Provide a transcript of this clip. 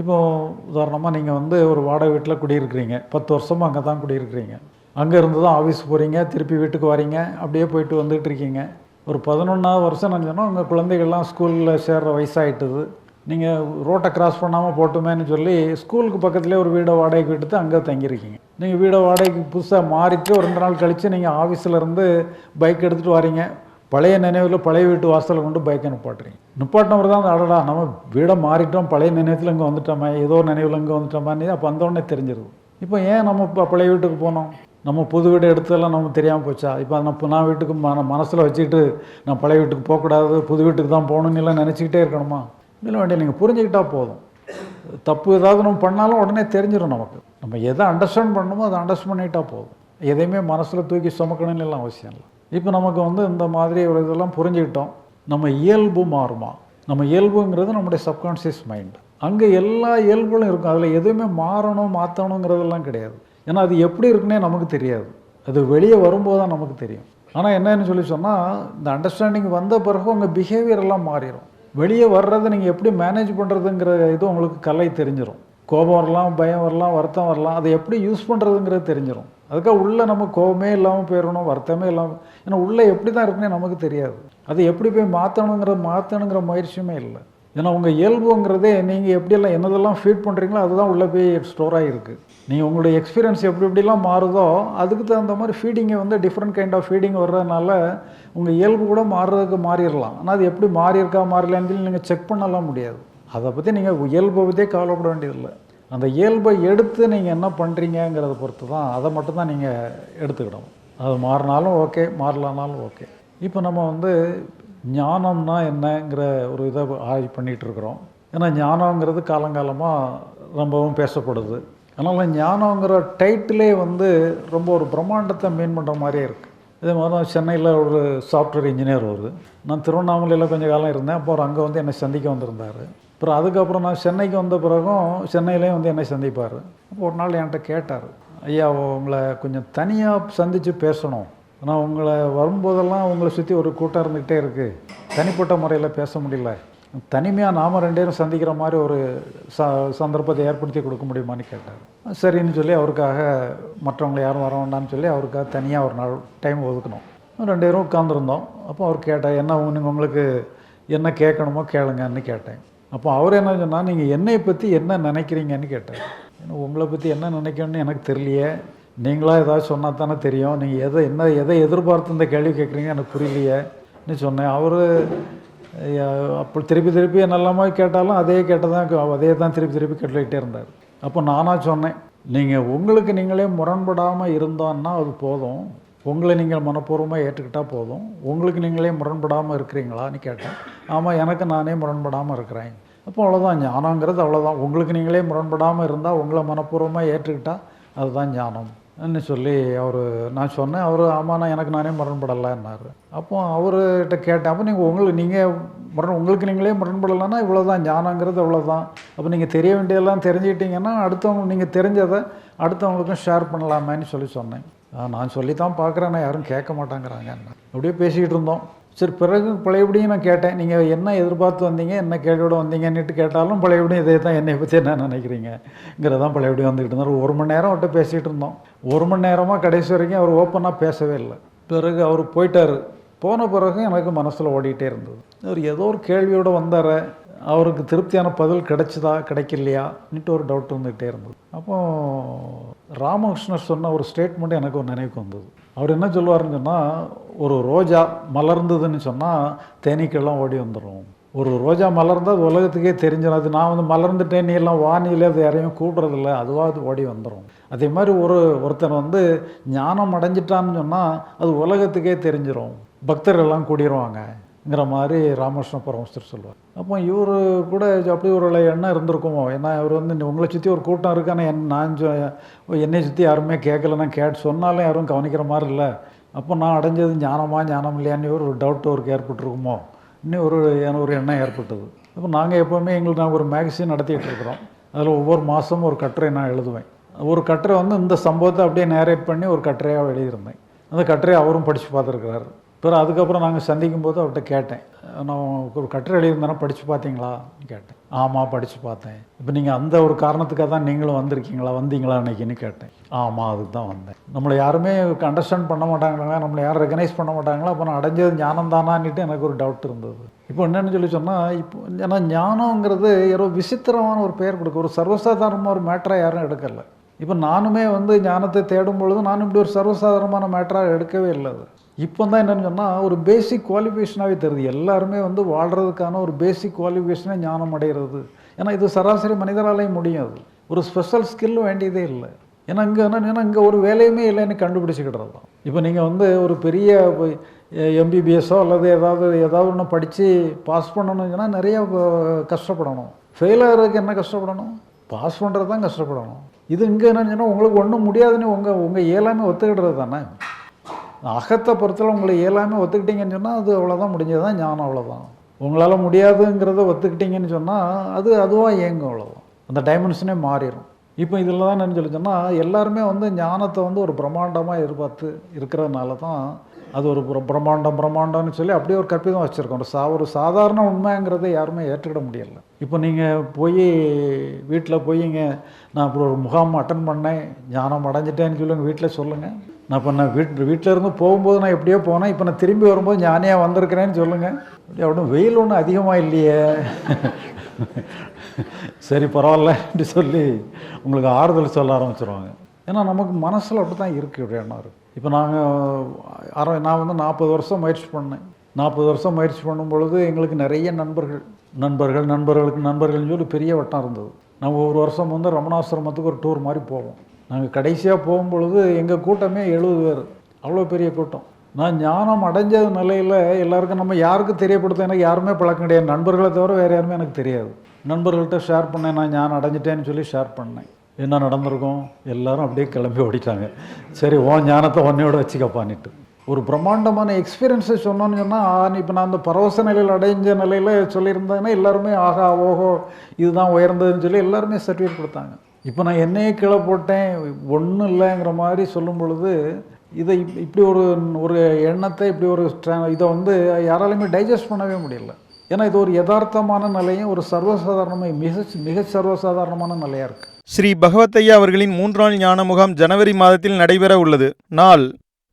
இப்போது உதாரணமாக நீங்கள் வந்து ஒரு வாடகை வீட்டில் குடியிருக்கிறீங்க. பத்து வருஷமாக அங்கே தான் குடியிருக்கிறீங்க. அங்கே இருந்து தான் ஆஃபீஸ் போகிறீங்க திருப்பி வீட்டுக்கு வரீங்க அப்படியே போயிட்டு வந்துகிட்டு இருக்கீங்க. ஒரு பதினொன்றாவது வருஷம் நான் சொன்னால் உங்கள் குழந்தைகள்லாம் ஸ்கூலில் சேர்கிற வயசாகிட்டுது நீங்கள் ரோட்டை கிராஸ் பண்ணாமல் போட்டுமேன்னு சொல்லி ஸ்கூலுக்கு பக்கத்துலேயே ஒரு வீடை வாடகைக்கு எடுத்து அங்கே தங்கியிருக்கீங்க. நீங்கள் வீடை வாடகைக்கு புதுசாக மாறிட்டு ஒரு ரெண்டு நாள் கழித்து நீங்கள் ஆஃபீஸில் இருந்து பைக் எடுத்துகிட்டு வரீங்க. பழைய நினைவில் பழைய வீட்டு வாசலில் கொண்டு பைக்கை நிப்பாட்டுறீங்க. நிப்பாட்டினவர் தான் அடடா நம்ம வீடை மாறிட்டோம் பழைய நினைவத்தில் இங்கே வந்துட்டோமே ஏதோ ஒரு நினைவில் இங்கே வந்துட்டோமே அப்போ வந்தோடனே தெரிஞ்சிருது. இப்போ ஏன் நம்ம இப்போ பழைய வீட்டுக்கு போனோம்? நம்ம புது வீடு எடுத்ததெல்லாம் நமக்கு தெரியாமல் போச்சா? இப்போ நான் நான் வீட்டுக்கு மன மனசில் வச்சுக்கிட்டு நான் பழைய வீட்டுக்கு போகக்கூடாது புது வீட்டுக்கு தான் போகணும்னு எல்லாம் நினச்சிக்கிட்டே இருக்கணுமா? இல்லை வேண்டிய நீங்கள் புரிஞ்சுக்கிட்டால் போதும். தப்பு ஏதாவது நம்ம பண்ணாலும் உடனே தெரிஞ்சிடும் நமக்கு. நம்ம எதை அண்டர்ஸ்டாண்ட் பண்ணணுமோ அதை அண்டர்ஸ்டாண்ட் பண்ணிட்டா போதும். எதையுமே மனசில் தூக்கி சுமக்கணும்னு எல்லாம் அவசியம் இல்லை. இப்போ நமக்கு வந்து இந்த மாதிரி ஒரு இதெல்லாம் புரிஞ்சுக்கிட்டோம். நம்ம இயல்பு மாறுமா? நம்ம இயல்புங்கிறது நம்முடைய சப்கான்ஷியஸ் மைண்ட் அங்கே எல்லா இயல்புகளும் இருக்கும். அதில் எதுவுமே மாறணும் மாற்றணுங்கிறதெல்லாம் கிடையாது. ஏன்னா அது எப்படி இருக்குன்னே நமக்கு தெரியாது. அது வெளியே வரும்போது தான் நமக்கு தெரியும். ஆனால் என்னன்னு சொல்லி சொன்னால் இந்த அண்டர்ஸ்டாண்டிங் வந்த பிறகு உங்கள் பிஹேவியர் எல்லாம் மாறிடும் வெளியே வர்றதை நீங்கள் எப்படி மேனேஜ் பண்ணுறதுங்கிற இது உங்களுக்கு கலை தெரிஞ்சிடும் கோபம் வரலாம் பயம் வரலாம் வருத்தம் வரலாம் அதை எப்படி யூஸ் பண்ணுறதுங்கிறது தெரிஞ்சிடும் அதுக்காக உள்ளே நம்ம கோபமே இல்லாமல் போயிடணும் வருத்தமே இல்லாமல் ஏன்னா உள்ளே எப்படி தான் இருக்குன்னே நமக்கு தெரியாது. அதை எப்படி போய் மாற்றணுங்கிற மாற்றணுங்கிற முயற்சியுமே இல்லை. ஏன்னா உங்கள் இயல்புங்கிறதே நீங்கள் எப்படியெல்லாம் என்னதெல்லாம் ஃபீட் பண்ணுறீங்களோ அதுதான் உள்ளே போய் ஸ்டோர் ஆகிருக்கு நீங்கள் உங்களுடைய எக்ஸ்பீரியன்ஸ் எப்படி எப்படிலாம் மாறுதோ அதுக்கு தகுந்த மாதிரி ஃபீடிங்கை வந்து டிஃப்ரெண்ட் கைண்ட் ஆஃப் ஃபீடிங் வர்றதுனால உங்கள் இயல்பு கூட மாறுறதுக்கு மாறிடலாம். ஆனால் அது எப்படி மாறியிருக்கா மாறலான்னு சொல்லி நீங்கள் செக் பண்ணலாம் முடியாது. அதை பற்றி நீங்கள் இயல்பை பற்றியே கவலைப்பட வேண்டியதில்லை. அந்த இயல்பை எடுத்து நீங்கள் என்ன பண்ணுறீங்கங்கிறத பொறுத்து தான் அதை மட்டும்தான் நீங்கள் எடுத்துக்கிடணும். அது மாறினாலும் ஓகே மாறலனாலும் ஓகே. இப்போ நம்ம வந்து ஞானம்னா என்னங்கிற ஒரு இதை ஆய்வு பண்ணிகிட்டு இருக்கிறோம். ஏன்னா ஞானங்கிறது காலங்காலமாக ரொம்பவும் பேசப்படுது. அதனால் ஞானங்கிற டைட்டிலே வந்து ரொம்ப ஒரு பிரம்மாண்டத்தை மீன் பண்ணுற மாதிரியே இருக்குது இதே மாதிரி தான் சென்னையில் ஒரு சாஃப்ட்வேர் இன்ஜினியர் வருது. நான் திருவண்ணாமலையில் கொஞ்சம் காலம் இருந்தேன். அப்போ அவர் அங்கே வந்து என்னை சந்திக்க வந்திருந்தார். அப்புறம் அதுக்கப்புறம் நான் சென்னைக்கு வந்த பிறகும் சென்னையிலேயும் வந்து என்னை சந்திப்பார். அப்போ ஒரு நாள் என்கிட்ட கேட்டார் ஐயா உங்களை கொஞ்சம் தனியாக சந்தித்து பேசணும். ஆனால் உங்களை வரும்போதெல்லாம் உங்களை சுற்றி ஒரு கூட்டம் இருந்துக்கிட்டே இருக்குது தனிப்பட்ட முறையில் பேச முடியல. தனிமையாக நாம் ரெண்டு பேரும் சந்திக்கிற மாதிரி ஒரு ச சந்தர்ப்பத்தை ஏற்படுத்தி கொடுக்க முடியுமான்னு கேட்டார். சரின்னு சொல்லி அவருக்காக மற்றவங்களை யாரும் வர வேண்டாம்னு சொல்லி அவருக்காக தனியாக ஒரு நாள் டைம் ஒதுக்கணும் ரெண்டு பேரும் உட்காந்துருந்தோம் அப்போ அவர் கேட்டார் என்ன நீங்கள் உங்களுக்கு என்ன கேட்கணுமோ கேளுங்கன்னு கேட்டேன். அப்போ அவர் என்ன சொன்னால் நீங்கள் என்னை பற்றி என்ன நினைக்கிறீங்கன்னு கேட்டார். ஏன்னா உங்களை பற்றி என்ன நினைக்கணும்னு எனக்கு தெரியலையே. நீங்களாக ஏதாவது சொன்னால் தானே தெரியும். நீங்கள் எதை என்ன எதை எதிர்பார்த்து இந்த கேள்வி கேட்குறீங்க எனக்கு புரியலையேன்னு சொன்னேன். அவர் அப்போ திருப்பி திருப்பி என்னெல்லாமோ கேட்டாலும் அதே கேட்டதான் அதே தான் திருப்பி திருப்பி கேட்டுக்கிட்டே இருந்தார். அப்போ நானாக சொன்னேன் நீங்கள் உங்களுக்கு நீங்களே முரண்படாமல் இருந்தோன்னா அது போதும். உங்களை நீங்கள் மனப்பூர்வமாக ஏற்றுக்கிட்டால் போதும். உங்களுக்கு நீங்களே முரண்படாமல் இருக்கிறீங்களான்னு கேட்டேன். ஆமாம் எனக்கு நானே முரண்படாமல் இருக்கிறேன். அப்போ அவ்வளோதான் ஞானங்கிறது அவ்வளோதான் உங்களுக்கு நீங்களே முரண்படாமல் இருந்தால் உங்களை மனப்பூர்வமாக ஏற்றுக்கிட்டால் அதுதான் ஞானம். ன்னு சொல்லி அவர் நான் சொன்னேன். அவர் ஆமாம் நான் எனக்கு நானே முரண்படலைன்னாரு அப்போ அவர்கிட்ட கேட்டேன் அப்போ நீங்கள் உங்களுக்கு நீங்கள் முரண் உங்களுக்கு நீங்களே முரண்படலைன்னா இவ்வளோ தான் ஞானங்கிறது அவ்வளோதான் அப்போ நீங்கள் தெரிய வேண்டியதெல்லாம் தெரிஞ்சுக்கிட்டீங்கன்னா அடுத்தவங்க நீங்கள் தெரிஞ்சதை அடுத்தவங்களுக்கும் ஷேர் பண்ணலாமேன்னு சொல்லி சொன்னேன். நான் சொல்லி தான் பார்க்குறேன்னா யாரும் கேட்க மாட்டாங்கிறாங்க. அப்படியே பேசிக்கிட்டு இருந்தோம். சரி பிறகு பழையபடியும் நான் கேட்டேன். நீங்கள் என்ன எதிர்பார்த்து வந்தீங்க என்ன கேள்வியோட வந்தீங்கன்னுட்டு கேட்டாலும் பழையபடியும் இதே தான் என்னை பற்றி என்ன நினைக்கிறீங்கிறதான் பழையபடியும் வந்துக்கிட்டு இருந்தார். ஒரு மணி நேரம் விட்டு பேசிகிட்டு இருந்தோம். ஒரு மணி நேரமாக கடைசி வரைக்கும் அவர் ஓப்பனாக பேசவே இல்லை. பிறகு அவர் போயிட்டார். போன பிறகு எனக்கு மனசில் ஓடிக்கிட்டே இருந்தது. அவர் ஏதோ ஒரு கேள்வியோடு வந்தார் அவருக்கு திருப்தியான பதில் கிடைச்சதா கிடைக்கலையான்ட்டு ஒரு டவுட் வந்துக்கிட்டே இருந்தது. அப்போ ராமகிருஷ்ணர் சொன்ன ஒரு ஸ்டேட்மெண்ட் எனக்கு ஒரு நினைவுக்கு வந்தது. அவர் என்ன சொல்லுவாருன்னு சொன்னால் ஒரு ரோஜா மலர்ந்ததுன்னு சொன்னால் தேனீக்கெல்லாம் ஓடி வந்துடும் ஒரு ரோஜா மலர்ந்தால் அது உலகத்துக்கே தெரிஞ்சிடும் அது நான் வந்து மலர்ந்துட்டேன் நீ எல்லாம் வானியில் அது யாரையும் கூடுறதில்ல அதுவாக அது ஓடி வந்துடும் அதே மாதிரி ஒரு ஒருத்தன் வந்து ஞானம் அடைஞ்சிட்டான்னு சொன்னால் அது உலகத்துக்கே தெரிஞ்சிடும் பக்தர்கள்லாம் ங்கிற மாதிரி ராமகிருஷ்ண பரமஸ்தர் சொல்லுவார். அப்போ இவர் கூட அப்படி ஒரு எண்ணம் இருந்திருக்குமோ? ஏன்னா இவர் வந்து உங்களை சுற்றி ஒரு கூட்டம் இருக்கு ஆனால் என் நான் என்னை சுற்றி யாருமே கேட்கலன்னா கேட்டு சொன்னாலும் யாரும் கவனிக்கிற மாதிரி இல்லை. அப்போ நான் அடைஞ்சது ஞானமா ஞானம் இல்லையான்னு ஒரு டவுட் அவருக்கு ஏற்பட்டிருக்குமோ? இன்னும் ஒரு ஒரு எண்ணம் ஏற்பட்டது. அப்போ நாங்கள் எப்போவுமே எங்களுக்கு நான் ஒரு மேகசின் நடத்திட்டு இருக்கிறோம். அதில் ஒவ்வொரு மாதமும் ஒரு கட்டுரை நான் எழுதுவேன். ஒரு கட்டுரை வந்து இந்த சம்பவத்தை அப்படியே நேரேட் பண்ணி ஒரு கட்டுரையாக எழுதியிருந்தேன் அந்த கட்டுரையை அவரும் படித்து பார்த்துருக்கிறாரு. பிறகு அதுக்கப்புறம் நாங்கள் சந்திக்கும் போது அவர்கிட்ட கேட்டேன். நான் ஒரு கட்டுரை எழுதியிருந்தேன்னா படித்து பார்த்தீங்களா? கேட்டேன். ஆமாம் படித்து பார்த்தேன். இப்போ நீங்கள் அந்த ஒரு காரணத்துக்காக தான் நீங்களும் வந்திருக்கீங்களா? வந்தீங்களா? அன்னைக்குன்னு கேட்டேன். ஆமாம் அதுக்கு தான் வந்தேன். நம்மளை யாருமே அண்டர்ஸ்டாண்ட் பண்ண மாட்டாங்களா நம்மளை யாரும் ரெகனைஸ் பண்ண மாட்டாங்களா? அப்போ நான் அடைஞ்சது ஞானம் தானான்னுட்டு எனக்கு ஒரு டவுட் இருந்தது. இப்போ என்னென்னு சொல்லி சொன்னால் இப்போ ஏன்னா ஞானங்கிறது ஏதோ விசித்திரமான ஒரு பெயர் கொடுக்க ஒரு சர்வசாதாரணமாக ஒரு மேட்டராக யாரும் எடுக்கலை. இப்போ நானுமே வந்து ஞானத்தை தேடும் பொழுது நானும் இப்படி ஒரு சர்வசாதாரணமான மேட்டராக எடுக்கவே இல்லை அது. இப்போ தான் என்னென்னு சொன்னால் ஒரு பேசிக் குவாலிஃபிகேஷனாகவே தெரியுது. எல்லாருமே வந்து வாழ்கிறதுக்கான ஒரு பேசிக் குவாலிஃபிகேஷனே ஞானம் அடைகிறது ஏன்னா இது சராசரி மனிதராலையும் முடியாது ஒரு ஸ்பெஷல் ஸ்கில் வேண்டியதே இல்லை. ஏன்னா இங்கே என்ன இங்கே ஒரு வேலையுமே இல்லைன்னு கண்டுபிடிச்சிக்கிட்டது தான் இப்போ நீங்கள் வந்து ஒரு பெரிய எம்பிபிஎஸ்ஸோ அல்லது ஏதாவது ஏதாவது ஒன்று படித்து பாஸ் பண்ணணுங்கன்னா நிறைய கஷ்டப்படணும். ஃபெயில் ஆகிறதுக்கு என்ன கஷ்டப்படணும்? பாஸ் பண்ணுறது தான் கஷ்டப்படணும். இது இங்கே என்னன்னு சொன்னால் உங்களுக்கு ஒன்றும் முடியாதுன்னு உங்கள் உங்கள் இயலாமே ஒத்துக்கிடுறது தானே அகத்தை பொறுத்தல உங்களை இயலாமல் ஒத்துக்கிட்டீங்கன்னு சொன்னால் அது அவ்வளோதான் முடிஞ்சது தான் ஞானம் அவ்வளோதான் உங்களால் முடியாதுங்கிறத ஒத்துக்கிட்டீங்கன்னு சொன்னால் அது அதுவாக இயங்கும் அவ்வளோதான் அந்த டைமென்ஷனே மாறிடும் இப்போ இதில் தான் என்ன சொல்லி சொன்னால் எல்லாருமே வந்து ஞானத்தை வந்து ஒரு பிரம்மாண்டமாக எதிர்பார்த்து இருக்கிறதுனால தான் அது ஒரு பிரம்மாண்டம் பிரம்மாண்டம்னு சொல்லி அப்படியே ஒரு கற்பிதம் வச்சுருக்கோம். ஒரு சா ஒரு சாதாரண உண்மைங்கிறதை யாருமே ஏற்றுக்கிட முடியல. இப்போ நீங்கள் போய் வீட்டில் போய் இங்கே நான் அப்புறம் ஒரு முகாம் அட்டன் பண்ணேன் ஞானம் அடைஞ்சிட்டேன்னு சொல்லி உங்கள் வீட்டில் சொல்லுங்கள் நான் இப்போ நான் வீட் வீட்டில் இருந்து போகும்போது நான் எப்படியோ போனேன். இப்போ நான் திரும்பி வரும்போது ஞானியாக வந்திருக்கிறேன்னு சொல்லுங்கள் அப்படி ஒன்றும் வெயில் ஒன்றும் அதிகமாக இல்லையே. சரி பரவாயில்ல அப்படி சொல்லி உங்களுக்கு ஆறுதல் சொல்ல ஆரம்பிச்சிருவாங்க. ஏன்னா நமக்கு மனசில் அப்படி தான் இருக்குது இப்படி எண்ணம் இருக்குது இப்போ நாங்கள் அரை நான் வந்து நாற்பது வருஷம் முயற்சி பண்ணேன். நாற்பது வருஷம் முயற்சி பண்ணும் பொழுது எங்களுக்கு நிறைய நண்பர்கள் நண்பர்கள் நண்பர்களுக்கு நண்பர்கள்னு சொல்லி பெரிய வட்டம் இருந்தது. நாங்கள் ஒவ்வொரு வருஷம் வந்து ரமணாசிரமத்துக்கு ஒரு டூர் மாதிரி போவோம். நாங்கள் கடைசியாக போகும்பொழுது எங்கள் கூட்டமே எழுபது பேர். அவ்வளோ பெரிய கூட்டம். நான் ஞானம் அடைஞ்ச நிலையில் எல்லாருக்கும் நம்ம யாருக்கும் தெரியப்படுத்த எனக்கு யாருமே பழக்கம் கிடையாது. நண்பர்களை தவிர வேறு யாருமே எனக்கு தெரியாது. நண்பர்கள்ட்ட ஷேர் பண்ணேன். நான் ஞானம் அடைஞ்சிட்டேன்னு சொல்லி ஷேர் பண்ணேன். என்ன நடந்திருக்கும்? எல்லாரும் அப்படியே கிளம்பி ஓடிட்டாங்க. சரி ஓ ஞானத்தை ஒன்னையோட வச்சுக்கப்பான்னுட்டு ஒரு பிரம்மாண்டமான எக்ஸ்பீரியன்ஸை சொன்னோன்னு சொன்னால் இப்போ நான் அந்த பரவச நிலையில் அடைஞ்ச நிலையில் சொல்லியிருந்தேன்னா எல்லாருமே ஆகா ஓஹோ இதுதான் உயர்ந்ததுன்னு சொல்லி எல்லாருமே சர்டிஃபிகேட் கொடுத்தாங்க. இப்போ நான் என்னையே கீழே போட்டேன் ஒன்றும் இல்லைங்கிற மாதிரி சொல்லும் பொழுது இதை இப்- இப்படி ஒரு ஒரு எண்ணத்தை இப்படி ஒரு இதை வந்து யாராலையுமே டைஜஸ்ட் பண்ணவே முடியல. ஏன்னா இது ஒரு யதார்த்தமான நிலையும் ஒரு சர்வசாதாரணமாக மிக மிக சர்வசாதாரணமான நிலையாக இருக்குது ஸ்ரீ பகவத்தையா அவர்களின் மூன்றாள் ஞான முகாம் ஜனவரி மாதத்தில் நடைபெற உள்ளது. நாள்